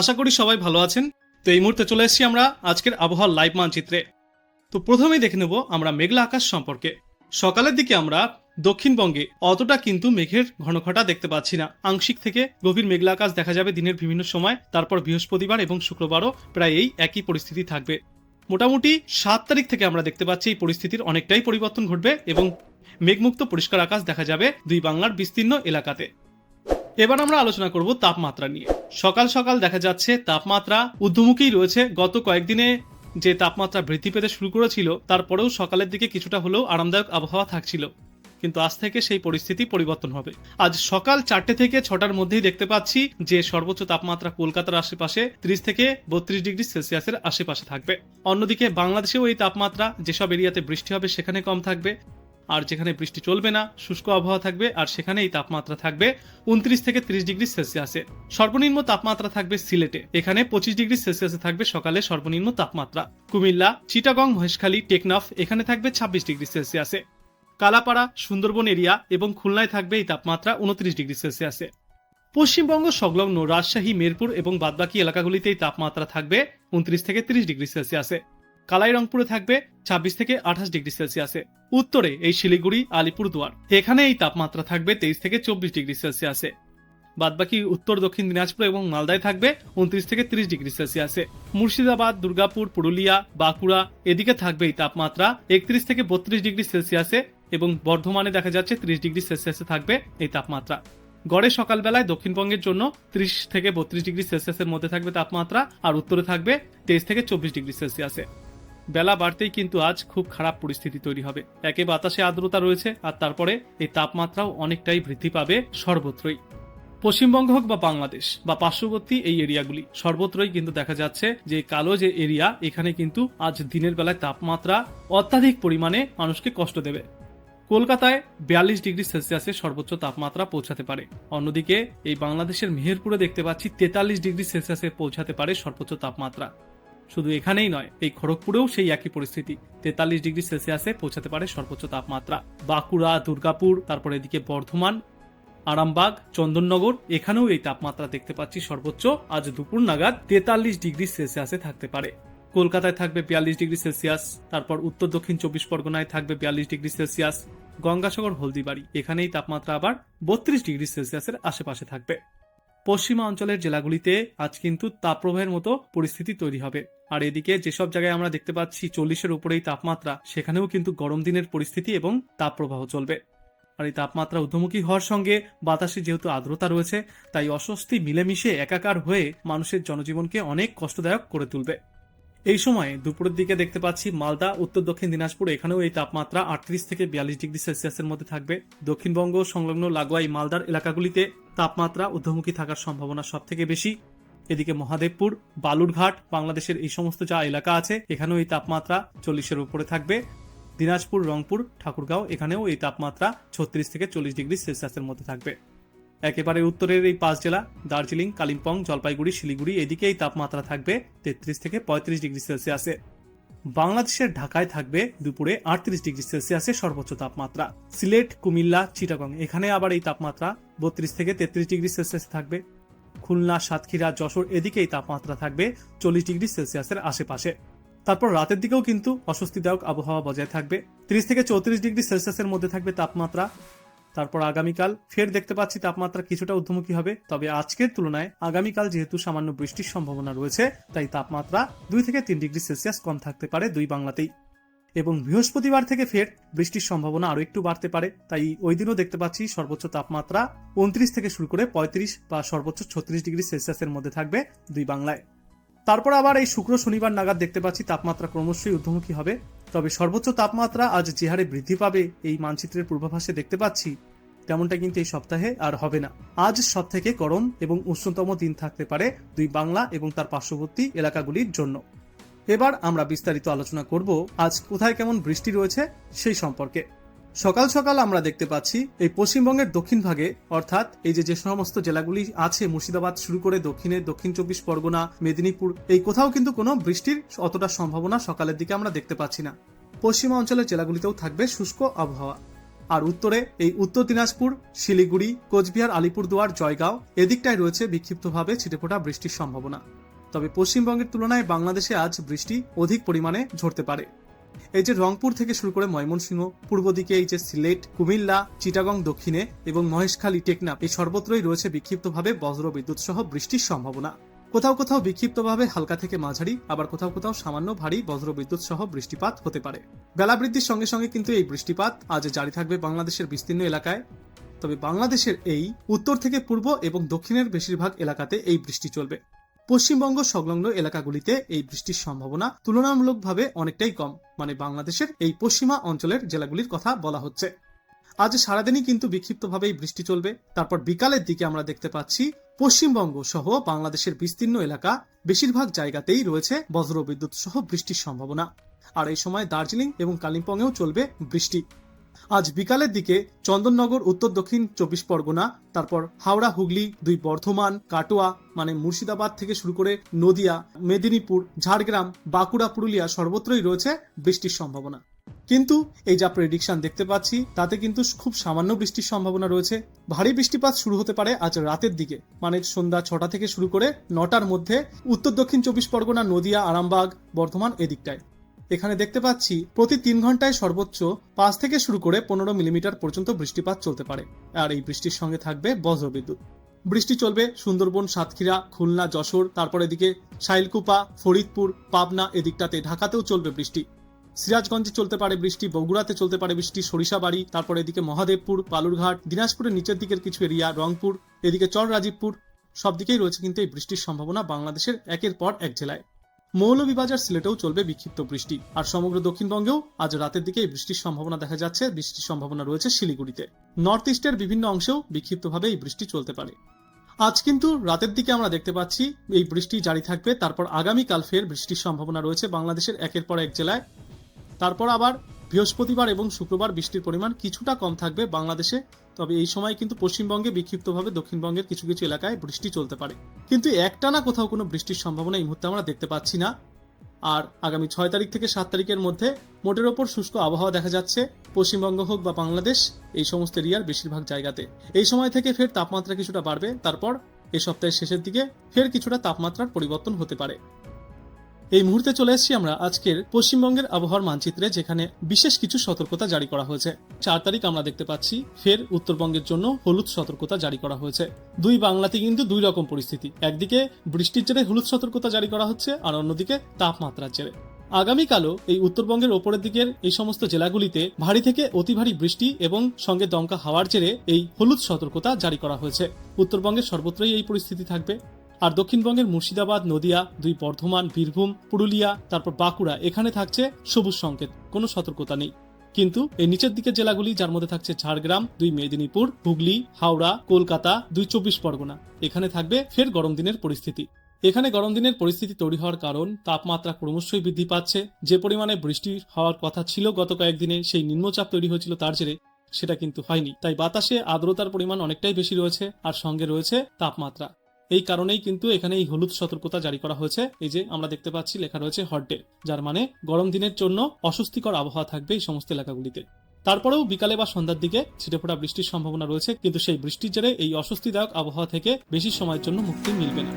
আশা করি সবাই ভালো আছেন। তো এই মুহূর্তে চলে এসেছি আমরা আজকের আবহাওয়ার লাইভ মানচিত্রে। তো প্রথমেই দেখে নেব আমরা মেঘলা আকাশ সম্পর্কে। সকালের দিকে আমরা দক্ষিণবঙ্গে অতটা কিন্তু মেঘের ঘনঘটা দেখতে পাচ্ছি না। আংশিক থেকে গভীর মেঘলা আকাশ দেখা যাবে দিনের বিভিন্ন সময়, তারপর বৃহস্পতিবার এবং শুক্রবারও প্রায় এই একই পরিস্থিতি থাকবে। মোটামুটি সাত তারিখ থেকে আমরা দেখতে পাচ্ছি এই পরিস্থিতির অনেকটাই পরিবর্তন ঘটবে এবং মেঘমুক্ত পরিষ্কার আকাশ দেখা যাবে দুই বাংলার বিস্তীর্ণ এলাকাতে। এবার আমরা আলোচনা করব তাপমাত্রা নিয়ে। সকাল সকাল দেখা যাচ্ছে তাপমাত্রা ঊর্ধ্বমুখী রয়েছে। গত কয়েকদিনে যে তাপমাত্রা বৃদ্ধি পেতে শুরু করেছিল, তারপরেও সকালের দিকে কিছুটা হলেও আরামদায়ক আবহাওয়া থাকছিল। কিন্তু আজ থেকে সেই পরিস্থিতি পরিবর্তন হবে। আজ সকাল চারটে থেকে ছটার মধ্যেই দেখতে পাচ্ছি যে সর্বোচ্চ তাপমাত্রা কলকাতার আশেপাশে ত্রিশ থেকে বত্রিশ ডিগ্রি সেলসিয়াসের আশেপাশে থাকবে। অন্যদিকে বাংলাদেশেও এই তাপমাত্রা যেসব এরিয়াতে বৃষ্টি হবে সেখানে কম থাকবে। আর যেখানে বৃষ্টি চলবে না, শুষ্ক আবহাওয়া থাকবে আর সেখানে এই তাপমাত্রা থাকবে উনত্রিশ থেকে ত্রিশ ডিগ্রি সেলসিয়াসে। সর্বনিম্ন তাপমাত্রা থাকবে সিলেটে। এখানে পঁচিশ ডিগ্রি সেলসিয়াসে থাকবে সকালে সর্বনিম্ন তাপমাত্রা। কুমিল্লা, চিটাগং, মহেশখালী, টেকনাফ এখানে থাকবে ছাব্বিশ ডিগ্রি সেলসিয়াসে। কালাপাড়া, সুন্দরবন এরিয়া এবং খুলনায় থাকবে এই তাপমাত্রা উনত্রিশ ডিগ্রি সেলসিয়াসে। পশ্চিমবঙ্গ, সংলগ্ন রাজশাহী, মিরপুর এবং বাদবাকি এলাকাগুলিতে এই তাপমাত্রা থাকবে উনত্রিশ থেকে ত্রিশ ডিগ্রি সেলসিয়াসে। কালাইরংপুরে থাকবে ছাব্বিশ থেকে আঠাশ ডিগ্রি সেলসিয়াসে। উত্তরে এই শিলিগুড়ি, আলিপুরদুয়ার এখানে এই তাপমাত্রা থাকবে তেইশ থেকে চব্বিশ ডিগ্রি সেলসিয়াসে। বাদবাকি উত্তর, দক্ষিণ দিনাজপুর এবং মালদায় থাকবে উনত্রিশ থেকে ত্রিশ ডিগ্রি সেলসিয়াসে। মুর্শিদাবাদ, দুর্গাপুর, পুরুলিয়া, বাঁকুড়া, এদিকে থাকবে এই তাপমাত্রা একত্রিশ থেকে বত্রিশ ডিগ্রি সেলসিয়াসে এবং বর্ধমানে দেখা যাচ্ছে ত্রিশ ডিগ্রি সেলসিয়াসে থাকবে এই তাপমাত্রা। গড়ে সকালবেলায় দক্ষিণবঙ্গের জন্য ত্রিশ থেকে বত্রিশ ডিগ্রি সেলসিয়াসের মধ্যে থাকবে তাপমাত্রা আর উত্তরে থাকবে তেইশ থেকে চব্বিশ ডিগ্রি সেলসিয়াসে। বেলা বাড়তেই কিন্তু আজ খুব খারাপ পরিস্থিতি তৈরি হবে। একে বাতাসে আর্দ্রতা রয়েছে, আর তারপরে এই তাপমাত্রাও অনেকটাই বৃদ্ধি পাবে সর্বত্রই। পশ্চিমবঙ্গ হোক বা বাংলাদেশ বা পার্শ্ববর্তী এই এরিয়াগুলি, সর্বত্রই কিন্তু দেখা যাচ্ছে যে কালো যে এরিয়া, এখানে কিন্তু আজ দিনের বেলায় তাপমাত্রা অত্যাধিক পরিমাণে মানুষকে কষ্ট দেবে। কলকাতায় বিয়াল্লিশ ডিগ্রি সেলসিয়াসের সর্বোচ্চ তাপমাত্রা পৌঁছাতে পারে। অন্যদিকে এই বাংলাদেশের মেহেরপুরে দেখতে পাচ্ছি তেতাল্লিশ ডিগ্রি সেলসিয়াসে পৌঁছাতে পারে সর্বোচ্চ তাপমাত্রা। শুধু এখানেই নয়, এই খড়গপুরেও সেই একই পরিস্থিতি। তেতাল্লিশ ডিগ্রি সেলসিয়াসে পৌঁছাতে পারে সর্বোচ্চ তাপমাত্রা। বাঁকুড়া, দুর্গাপুর, তারপর এদিকে বর্ধমান, আরামবাগ, চন্দননগর, এখানেও এই তাপমাত্রা দেখতে পাচ্ছি সর্বোচ্চ আজ দুপুর নাগাদ তেতাল্লিশ ডিগ্রি সেলসিয়াসে থাকতে পারে। কলকাতায় থাকবে বিয়াল্লিশ ডিগ্রি সেলসিয়াস, তারপর উত্তর দক্ষিণ চব্বিশ পরগনায় থাকবে বিয়াল্লিশ ডিগ্রি সেলসিয়াস, গঙ্গাসাগর, হলদিবাড়ি, এখানেই তাপমাত্রা আবার বত্রিশ ডিগ্রি সেলসিয়াসের আশেপাশে থাকবে। পশ্চিমা অঞ্চলের জেলাগুলিতে আজ কিন্তু তাপপ্রবাহের মতো পরিস্থিতি তৈরি হবে। আর এদিকে যেসব জায়গায় আমরা দেখতে পাচ্ছি চল্লিশের উপরেই তাপমাত্রা, সেখানেও কিন্তু গরম দিনের পরিস্থিতি এবং তাপপ্রবাহ চলবে। আর এই তাপমাত্রা ঊর্ধ্বমুখী হওয়ার সঙ্গে বাতাসে যেহেতু আর্দ্রতা রয়েছে, তাই অস্বস্তি মিলেমিশে একাকার হয়ে মানুষের জনজীবনকে অনেক কষ্টদায়ক করে তুলবে। এই সময় দুপুরের দিকে দেখতে পাচ্ছি মালদা, উত্তর দক্ষিণ দিনাজপুর, এখানেও এই তাপমাত্রা আটত্রিশ থেকে বিয়াল্লিশ ডিগ্রি সেলসিয়াসের মধ্যে থাকবে। দক্ষিণবঙ্গ, সংলগ্ন লাগোয়া এই মালদার এলাকাগুলিতে তাপমাত্রা ঊর্ধ্বমুখী থাকার সম্ভাবনা সব থেকে বেশি। এদিকে মহাদেবপুর, বালুরঘাট, বাংলাদেশের এই সমস্ত যা এলাকা আছে, এখানেও এই তাপমাত্রা চল্লিশের উপরে থাকবে। দিনাজপুর, রংপুর, ঠাকুরগাঁও, এখানেও এই তাপমাত্রা ছত্রিশ থেকে চল্লিশ ডিগ্রি সেলসিয়াসের মধ্যে থাকবে। একেবারে উত্তরের এই পাঁচ জেলা, দার্জিলিং, কালিম্পং, জলপাইগুড়ি, শিলিগুড়ি, এদিকে এই তাপমাত্রা থাকবে তেত্রিশ থেকে পঁয়ত্রিশ ডিগ্রি সেলসিয়াসে। বাংলাদেশের ঢাকায় থাকবে দুপুরে আটত্রিশ ডিগ্রি সেলসিয়াসের সর্বোচ্চ তাপমাত্রা। সিলেট, কুমিল্লা, চিটাগং, এখানে আবার এই তাপমাত্রা বত্রিশ থেকে তেত্রিশ ডিগ্রি সেলসিয়াসে থাকবে। খুলনা, সাতক্ষীরা, যশোর এদিকেই তাপমাত্রা থাকবে চল্লিশ ডিগ্রি সেলসিয়াসের আশেপাশে। তারপর রাতের দিকেও কিন্তু অস্বস্তিদায়ক আবহাওয়া বজায় থাকবে। ত্রিশ থেকে চৌত্রিশ ডিগ্রি সেলসিয়াসের মধ্যে থাকবে তাপমাত্রা। তারপর আগামীকাল ফের দেখতে পাচ্ছি তাপমাত্রা কিছুটা ঊর্ধ্বমুখী হবে, তবে আজকের তুলনায় আগামীকাল যেহেতু সামান্য বৃষ্টির সম্ভাবনা রয়েছে, তাই তাপমাত্রা দুই থেকে তিন ডিগ্রি সেলসিয়াস কম থাকতে পারে দুই বাংলাতেই। এবং বৃহস্পতিবার থেকে ফের বৃষ্টির সম্ভাবনা আরও একটু বাড়তে পারে, তাই ওই দিনও দেখতে পাচ্ছি সর্বোচ্চ তাপমাত্রা উনত্রিশ থেকে শুরু করে পঁয়ত্রিশ বা সর্বোচ্চ ছত্রিশ ডিগ্রি সেলসিয়াসের মধ্যে থাকবে দুই বাংলায়। তারপর আবার এই শুক্র শনিবার নাগাদ দেখতে পাচ্ছি তাপমাত্রা ক্রমশই ঊর্ধ্বমুখী হবে, তবে সর্বোচ্চ তাপমাত্রা আজ যে হারে বৃদ্ধি পাবে এই মানচিত্রের পূর্বাভাসে দেখতে পাচ্ছি, তেমনটা কিন্তু এই সপ্তাহে আর হবে না। আজ সব থেকে গরম এবং উষ্ণতম দিন থাকতে পারে দুই বাংলা এবং তার পার্শ্ববর্তী এলাকাগুলির জন্য। এবার আমরা বিস্তারিত আলোচনা করব আজ কোথায় কেমন বৃষ্টি রয়েছে সেই সম্পর্কে। সকাল সকাল আমরা দেখতে পাচ্ছি এই পশ্চিমবঙ্গের দক্ষিণ ভাগে, অর্থাৎ এই যে যে সমস্ত জেলাগুলি আছে, মুর্শিদাবাদ শুরু করে দক্ষিণে, দক্ষিণ চব্বিশ পরগনা, মেদিনীপুর, এই কোথাও কিন্তু কোনো বৃষ্টির অতটা সম্ভাবনা সকালের দিকে আমরা দেখতে পাচ্ছি না। পশ্চিমা অঞ্চলের জেলাগুলিতেও থাকবে শুষ্ক আবহাওয়া। আর উত্তরে এই উত্তর দিনাজপুর, শিলিগুড়ি, কোচবিহার, আলিপুরদুয়ার, জয়গাঁও, এদিকটায় রয়েছে বিক্ষিপ্তভাবে ছিটেফোঁটা বৃষ্টির সম্ভাবনা। তবে পশ্চিমবঙ্গের তুলনায় বাংলাদেশে আজ বৃষ্টি অধিক পরিমাণে ঝরতে পারে। এই যে রংপুর থেকে শুরু করে ময়মনসিংহ, পূর্ব দিকে এই যে সিলেট, কুমিল্লা, চিটাগং দক্ষিণে এবং মহেশখালী, টেকনাফ, এই সর্বত্রই রয়েছে বিক্ষিপ্তভাবে বজ্র বিদ্যুৎ সহ বৃষ্টির সম্ভাবনা। কোথাও কোথাও বিক্ষিপ্তভাবে হালকা থেকে মাঝারি, আবার কোথাও কোথাও সামান্য ভারী বজ্র বিদ্যুৎ সহ বৃষ্টিপাত হতে পারে। বেলা বৃদ্ধির সঙ্গে সঙ্গে কিন্তু এই বৃষ্টিপাত আজ জারি থাকবে বাংলাদেশের বিস্তীর্ণ এলাকায়। তবে বাংলাদেশের এই উত্তর থেকে পূর্ব এবং দক্ষিণের বেশিরভাগ এলাকাতে এই বৃষ্টি চলবে। পশ্চিমবঙ্গ সংলগ্ন এলাকাগুলিতে এই বৃষ্টির সম্ভাবনা তুলনামূলকভাবে অনেকটাই কম মানে বাংলাদেশের এই পশ্চিমা অঞ্চলের জেলাগুলির কথা বলা হচ্ছে। আজ সারাদিনই কিন্তু বিক্ষিপ্তভাবেই বৃষ্টি চলবে। তারপর বিকালের দিকে আমরা দেখতে পাচ্ছি পশ্চিমবঙ্গ সহ বাংলাদেশের বিস্তীর্ণ এলাকা বেশিরভাগ জায়গাতেই রয়েছে বজ্র বিদ্যুৎ সহ বৃষ্টির সম্ভাবনা। আর এই সময় দার্জিলিং এবং কালিম্পংয়েও চলবে বৃষ্টি। আজ বিকালের দিকে চন্দননগর, উত্তর দক্ষিণ চব্বিশ পরগনা, তারপর হাওড়া, হুগলি, দুই বর্ধমান, কাটোয়া মানে মুর্শিদাবাদ থেকে শুরু করে নদিয়া, মেদিনীপুর, ঝাড়গ্রাম, বাঁকুড়া, পুরুলিয়া সর্বত্রই রয়েছে বৃষ্টির সম্ভাবনা। কিন্তু এই যা প্রেডিকশন দেখতে পাচ্ছি, তাতে কিন্তু খুব সামান্য বৃষ্টির সম্ভাবনা রয়েছে। ভারী বৃষ্টিপাত শুরু হতে পারে আজ রাতের দিকে মানে সন্ধ্যা ছটা থেকে শুরু করে নটার মধ্যে উত্তর দক্ষিণ চব্বিশ পরগনা, নদিয়া, আরামবাগ, বর্ধমান এদিকটায়। এখানে দেখতে পাচ্ছি প্রতি তিন ঘন্টায় সর্বোচ্চ পাঁচ থেকে শুরু করে পনেরো মিলিমিটার পর্যন্ত বৃষ্টিপাত চলতে পারে। আর এই বৃষ্টির সঙ্গে থাকবে বজ্রবিদ্যুৎ বৃষ্টি চলবে সুন্দরবন, সাতক্ষীরা, খুলনা, যশোর, তারপর এদিকে শাইলকুপা, ফরিদপুর, পাবনা এদিকটাতে ঢাকাতেও চলবে বৃষ্টি। সিরাজগঞ্জে চলতে পারে বৃষ্টি, বগুড়াতে চলতে পারে বৃষ্টি, সরিষাবাড়ি, তারপর এদিকে মহাদেবপুর, বালুরঘাট, দিনাজপুরের নিচের দিকের কিছু এরিয়া, রংপুর, এদিকে চর রাজীবপুর সব দিকেই রয়েছে কিন্তু এই বৃষ্টির সম্ভাবনা বাংলাদেশের একের পর এক জেলায়। মৌলভীবাজার সিলেটেও চলবে বিক্ষিপ্ত বৃষ্টি। আর সমগ্র দক্ষিণবঙ্গেও আজ রাতের দিকে এই বৃষ্টির সম্ভাবনা দেখা যাচ্ছে। বৃষ্টির সম্ভাবনা রয়েছে শিলিগুড়িতে। নর্থ ইস্টের বিভিন্ন অংশেও বিক্ষিপ্তভাবে এই বৃষ্টি চলতে পারে। আজ কিন্তু রাতের দিকে আমরা দেখতে পাচ্ছি এই বৃষ্টি জারি থাকবে। তারপর আগামীকাল ফের বৃষ্টির সম্ভাবনা রয়েছে বাংলাদেশের একের পর এক জেলায়। তারপর আবার বৃহস্পতিবার এবং শুক্রবার বৃষ্টির পরিমাণ কিছুটা কম থাকবে বাংলাদেশে, তবে এই সময় কিন্তু পশ্চিমবঙ্গে বিক্ষিপ্তভাবে দক্ষিণবঙ্গের কিছু কিছু এলাকায় বৃষ্টি চলতে পারে। কিন্তু একটানা কোথাও কোনো বৃষ্টির সম্ভাবনা এই মুহূর্তে আমরা দেখতে পাচ্ছি না। আর আগামী ছয় তারিখ থেকে সাত তারিখের মধ্যে মোটের ওপর শুষ্ক আবহাওয়া দেখা যাচ্ছে, পশ্চিমবঙ্গ হোক বা বাংলাদেশ, এই সমস্ত এরিয়ার বেশিরভাগ জায়গাতে। এই সময় থেকে ফের তাপমাত্রা কিছুটা বাড়বে, তারপর এ সপ্তাহের শেষের দিকে ফের কিছুটা তাপমাত্রার পরিবর্তন হতে পারে। এই মুহূর্তে চলে এসেছি আমরা আজকের পশ্চিমবঙ্গের আবহাওয়ার মানচিত্রে, যেখানে বিশেষ কিছু সতর্কতা জারি করা হয়েছে। চার তারিখ আমরা দেখতে পাচ্ছি, ফের উত্তরবঙ্গের জন্য হলুদ সতর্কতা জারি করা হয়েছে। দুই বাংলাতে কিন্তু দুই রকম পরিস্থিতি, একদিকে বৃষ্টির জেরে হলুদ সতর্কতা জারি করা হচ্ছে, আর অন্যদিকে তাপমাত্রার জেরে। আগামীকালও এই উত্তরবঙ্গের ওপরের দিকের এই সমস্ত জেলাগুলিতে ভারী থেকে অতি ভারী বৃষ্টি এবং সঙ্গে দমকা হাওয়ার জেরে এই হলুদ সতর্কতা জারি করা হয়েছে। উত্তরবঙ্গের সর্বত্রই এই পরিস্থিতি থাকবে। আর দক্ষিণবঙ্গের মুর্শিদাবাদ, নদিয়া, দুই বর্ধমান, বীরভূম, পুরুলিয়া, তারপর বাঁকুড়া, এখানে থাকছে সবুজ সংকেত, কোনো সতর্কতা নেই। কিন্তু এই নিচের দিকের জেলাগুলি, যার মধ্যে থাকছে ঝাড়গ্রাম, দুই মেদিনীপুর, হুগলি, হাওড়া, কলকাতা, দুই চব্বিশ পরগনা, এখানে থাকবে ফের গরম দিনের পরিস্থিতি। এখানে গরম দিনের পরিস্থিতি তৈরি হওয়ার কারণ, তাপমাত্রা ক্রমশই বৃদ্ধি পাচ্ছে। যে পরিমাণে বৃষ্টি হওয়ার কথা ছিল গত কয়েকদিনে, সেই নিম্নচাপ তৈরি হয়েছিল তার জেরে, সেটা কিন্তু হয়নি। তাই বাতাসে আর্দ্রতার পরিমাণ অনেকটাই বেশি রয়েছে, আর সঙ্গে রয়েছে তাপমাত্রা। এই কারণেই কিন্তু এখানে এই হলুদ সতর্কতা জারি করা হয়েছে। এই যে আমরা দেখতে পাচ্ছি, লেখা রয়েছে হট ডে যার মানে গরম দিনের জন্য অস্বস্তিকর আবহাওয়া থাকবে এই সমস্ত এলাকাগুলিতে। তারপরেও বিকালে বা সন্ধ্যার দিকে ছিটেফোঁটা বৃষ্টির সম্ভাবনা রয়েছে, কিন্তু সেই বৃষ্টির জেরে এই অস্বস্তিদায়ক আবহাওয়া থেকে বেশি সময়ের জন্য মুক্তি মিলবে না।